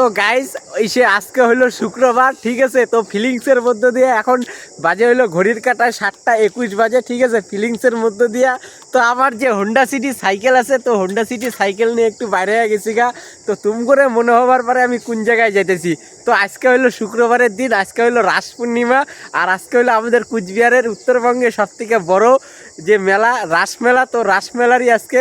তো গাইস সে আজকে হলো শুক্রবার, ঠিক আছে? তো ফিলিংসের মধ্যে দিয়ে এখন বাজে হলো ঘড়ির কাটায় সাতটা একুশ বাজে, ঠিক আছে? ফিলিংসের মধ্যে দিয়া তো আমার যে হোন্ডা সিটি সাইকেল আছে, তো হোন্ডা সিটি সাইকেল নিয়ে একটু বাইরে হয়ে গেছি গা। তো তুম করে মনে হবার পরে আমি কোন জায়গায় যেতেছি তো আজকে হলো শুক্রবারের দিন, আজকে হলো রাস পূর্ণিমা, আর আজকে হলো আমাদের কুচবিহারের উত্তরবঙ্গে সব থেকে বড় যে মেলা, রাস মেলা। তো রাস মেলারই আজকে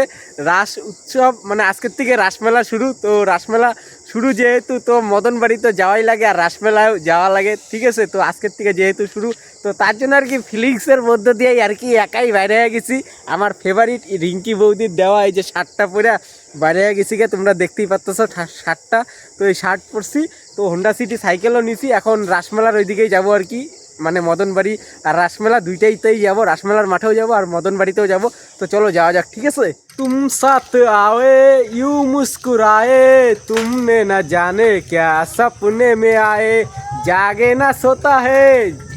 রাস উৎসব মানে আজকের থেকে রাসমেলা শুরু। তো রাসমেলা শুরু যেহেতু, তো মদন বাড়ি তো যাওয়াই লাগে, আর রাসমেলায় যাওয়া লাগে, ঠিক আছে? তো আজকের থেকে যেহেতু শুরু, তো তার জন্য আর কি ফিলিংসের মধ্য দিয়েই আর কি একাই বাইরে হয়ে গেছি। আমার ফেভারিট রিঙ্কি বৌদির দেওয়া এই যে শার্টটা পরে বাইরে গেছি গিয়ে তোমরা দেখতেই পাচ্তেছো শার্টটা। তো এই শার্ট পরছি, তো হোন্ডা সিটি সাইকেলও নিছি। এখন রাসমেলার ওইদিকেই যাব আর কি মানে মদনবাড়ি। আর রাসমেলা দুইটাইতেই যাব, রাসমেলার মাঠেও যাব আর মদনবাড়িতেও যাব। তো চলো যাওয়া যাক, ঠিক আছে? তুম সাথ আয়ে ইউ মুস্কুরায়ে, তুমনে না জানে ক্যা সপনে মে আয়ে। জাগে না সোতা হে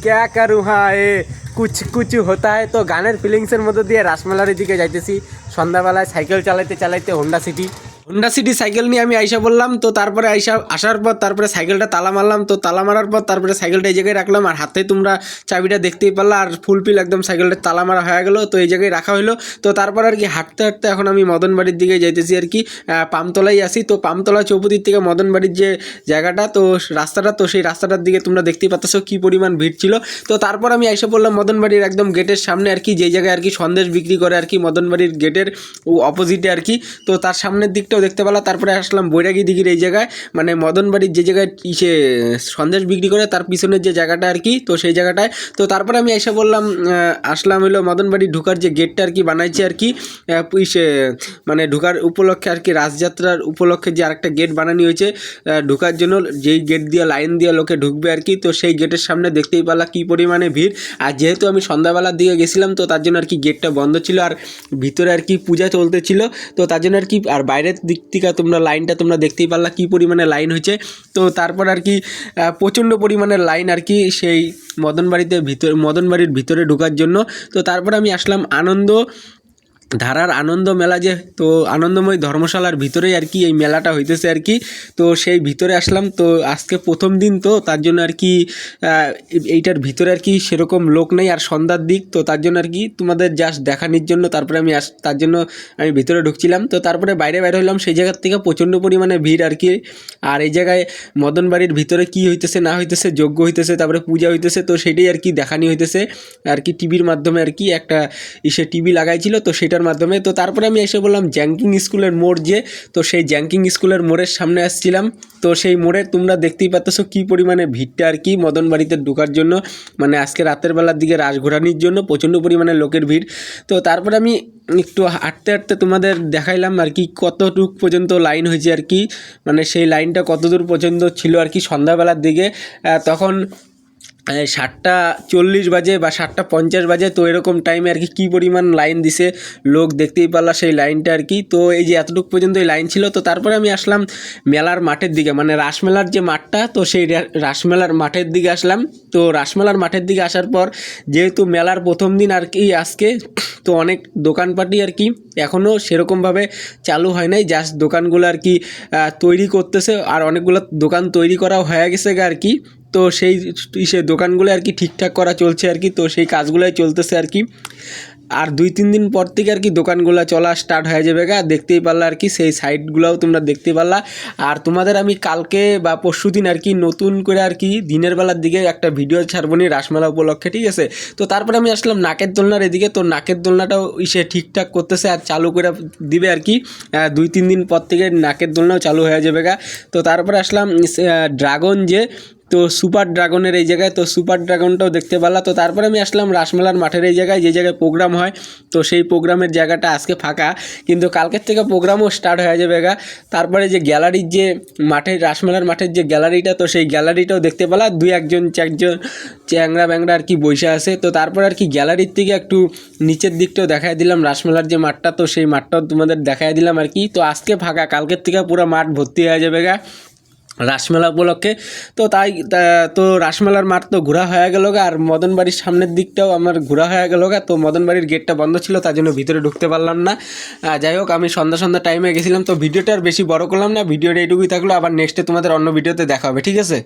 ক্যা করু হ্যাঁ এ কুচ কুচু হতা হে তো গানের ফিলিংসের মধ্যে দিয়ে রাসমেলার দিকে যাইতেছি সন্ধ্যাবেলায় সাইকেল চালাইতে চালাইতে Honda City Honda City cycle নিয়ে আমি আইসা বললাম তো তারপরে আইসা আসার পর তারপরে সাইকেলটা তালা মারলাম তো তালা মারার পর তারপরে সাইকেলটা এই জায়গায় রাখলাম আর হাতে তোমরা চাবিটা দেখতেই পারলা আর ফুলপিল একদম সাইকেলটা তালা মারা হয়ে গেলো তো এই জায়গায় রাখা হলো তো তারপর আর কি হাঁটতে হাঁটতে এখন আমি মদন বাড়ির দিকে যাইতেছি আর কি আহ, পামতলায় আসি তো পামতলা চৌপতির থেকে মদন বাড়ির যে জায়গাটা তো রাস্তাটা তো সেই রাস্তাটার দিকে তোমরা দেখতেই পাচ্ছ কী পরিমাণ ভিড় ছিল। তো তারপর আমি এসে পড়লাম মদন বাড়ির একদম গেটের সামনে আর কি যেই জায়গায় আর কি সন্দেশ বিক্রি করে আর কি মদন বাড়ির গেটের অপোজিটে আর কি তো তার সামনের দিকটাও দেখতে পেলাম। তারপরে আসলাম বৈরাগী দিঘির এই জায়গায়। মানে মদনবাড়ির যে জায়গায় ইসে সন্দেশ বিক্রি করে, তার পিছনের যে জায়গাটা আর কি, তো সেই জায়গাটায়। তো তারপরে আমি এসে বললাম আসলাম হলো মদন বাড়ি ঢুকার যে গেটটা আর কি বানাইছে আর কি ইসে মানে ঢুকার উপলক্ষে আর কি রাসযাত্রার উপলক্ষে যে আরেকটা গেট বানানো হয়েছে ঢুকার জন্য যেই গেট দিয়ে লাইন দিয়ে লোকে ঢুকবে আর কি, তো সেই গেটের সামনে দেখতেই পারলা কি পরিমাণে ভিড়। আর যেহেতু আমি সন্ধ্যাবেলার দিকে গেছিলাম, তো তার জন্য আর কি গেটটা বন্ধ ছিল, আর ভিতরে আর কি পূজা চলতেছিল, তো তার জন্য আর কি, আর বাইরের দিক থেকে তোমরা লাইনটা তোমরা দেখতেই পারলা কী পরিমাণে লাইন হয়েছে। তো তারপর আর কি প্রচণ্ড পরিমাণে লাইন আর কি সেই মদনবাড়িতে ভিতরে, মদনবাড়ির ভিতরে ঢোকার জন্য। তো তারপর আমি আসলাম আনন্দ ধারার আনন্দ মেলা যে, তো আনন্দময় ধর্মশালার ভিতরেই আর কি এই মেলাটা হইতেছে আর কি। তো সেই ভিতরে আসলাম, তো আজকে প্রথম দিন তো, তার জন্য আর কি এইটার ভিতরে আর কি সেরকম লোক নেই আর সন্ধ্যার দিক, তো তার জন্য আর কি তোমাদের জাস্ট দেখানোর জন্য, তারপরে আমি আস তার জন্য আমি ভিতরে ঢুকছিলাম। তো তারপরে বাইরে বাইরে হলাম সেই জায়গার থেকে প্রচণ্ড পরিমাণে ভিড় আর কি। আর এই জায়গায় মদন বাড়ির ভিতরে কি হইতেছে, না হইতেছে, যজ্ঞ হইতেছে, তারপরে পূজা হইতেছে, তো সেটাই আর কি দেখানি হইতেছে। আর কি টিভির মাধ্যমে আর কি একটা ইসে টিভি লাগাইছিল, তো সেটার মাধ্যমে। তো তারপরে আমি এসে বললাম জ্যাঙ্কিং স্কুলের মোড় যে। তো সেই জ্যাঙ্কিং স্কুলের মোড়ের সামনে আসছিলাম। তো সেই মোড়ে তোমরা দেখতেই পাচ্ছ কি পরিমাণে ভিড়টা আর কি মদন বাড়িতে ঢোকার জন্য। মানে আজকে রাতের বেলার দিকে রাস ঘোরানির জন্য প্রচণ্ড পরিমাণে লোকের ভিড়। তো তারপরে আমি একটু হাঁটতে হাঁটতে তোমাদের দেখাইলাম আর কি কতটুক পর্যন্ত লাইন হয়েছে আর কি। মানে সেই লাইনটা কতদূর পর্যন্ত ছিল আর কি সন্ধ্যাবেলার দিকে। তখন সাতটা চল্লিশ বাজে বা সাতটা পঞ্চাশ বাজে, তো এরকম টাইমে আর কি, কী পরিমাণ লাইন দিছে, লোক দেখতেই পারলা সেই লাইনটা আর কি। তো এই যে এতটুকু পর্যন্ত এই লাইন ছিল, তো তারপরে আমি আসলাম মেলার মাঠের দিকে মানে রাসমেলার যে মাঠটা, তো সেই রাসমেলার মাঠের দিকে আসলাম। তো রাসমেলার মাঠের দিকে আসার পর, যেহেতু মেলার প্রথম দিন আর কি আজকে, তো অনেক দোকানপাটি আর কি এখনও সেরকমভাবে চালু হয় নাই জাস্ট দোকানগুলো আর কি তৈরি করতেছে, আর অনেকগুলো দোকান তৈরি করাও হয়ে গেছে আর কি। তো সেই সে দোকানগুলো আর কি ঠিকঠাক করা চলছে আর কি, তো সেই কাজগুলোই চলতেছে আর কি। আর দুই তিন দিন পর থেকে আর কি দোকানগুলো চলা স্টার্ট হয়ে যাবে গা, দেখতেই পারলা আর কি, সেই সাইটগুলোও তোমরা দেখতে পারলা। আর তোমাদের আমি কালকে বা পরশু দিন আর কি নতুন করে আর কি দিনের বেলার দিকে একটা ভিডিও ছাড়বো নি রাসমেলা উপলক্ষে, ঠিক আছে? তো তারপরে আমি আসলাম নাকের দোলনার এদিকে, তো নাকের দোলনাটাও সে ঠিকঠাক করতেছে আর চালু করে দিবে আর কি। দুই তিন দিন পর থেকে নাকের দোলনাও চালু হয়ে যাবে গা। তো তারপরে আসলাম ড্রাগন যে তো সুপার ড্রাগনের এই জায়গায়, তো সুপার ড্রাগনটাও দেখতে পারলাম তো তারপরে আমি আসলাম রাসমেলার মাঠের এই জায়গায়, যে জায়গায় প্রোগ্রাম হয়। তো সেই প্রোগ্রামের জায়গাটা আজকে ফাঁকা। কিন্তু কালকের থেকে প্রোগ্রামও স্টার্ট হয়ে যাবে গা। তারপরে যে গ্যালারির যে মাঠের, রাসমেলার মাঠের যে গ্যালারিটা তো সেই গ্যালারিটাও দেখতে পেলাম দুই একজন, চারজন চ্যাংরা ব্যাংরা আর কি বসে আছে। তো তারপরে আর কি গ্যালারির থেকে একটু নিচের দিকটাও দেখাই দিলাম। রাসমেলার যে মাঠটা, তো সেই মাঠটাও তোমাদের দেখাই দিলাম আর কি। তো আজকে ফাঁকা, কালকের থেকে পুরো মাঠ ভর্তি হয়ে যাবে গা। রাসমেলা উপলক্ষে। তো তাই, তা- রাসমেলার মাঠ তো ঘোরা হয়ে গেল আর মদন বাড়ির সামনের দিকটাও আমার ঘোরা হয়ে গেল তো মদন বাড়ির গেটটা বন্ধ ছিল, তার জন্য ভিতরে ঢুকতে পারলাম না। যাই হোক, আমি সন্ধ্যা সন্ধ্যা টাইমে গেছিলাম, তো ভিডিওটা আর বেশি বড় করলাম না, ভিডিওটা এইটুকুই থাকল, আবার নেক্সটে তোমাদের অন্য ভিডিওতে দেখা হবে, ঠিক আছে?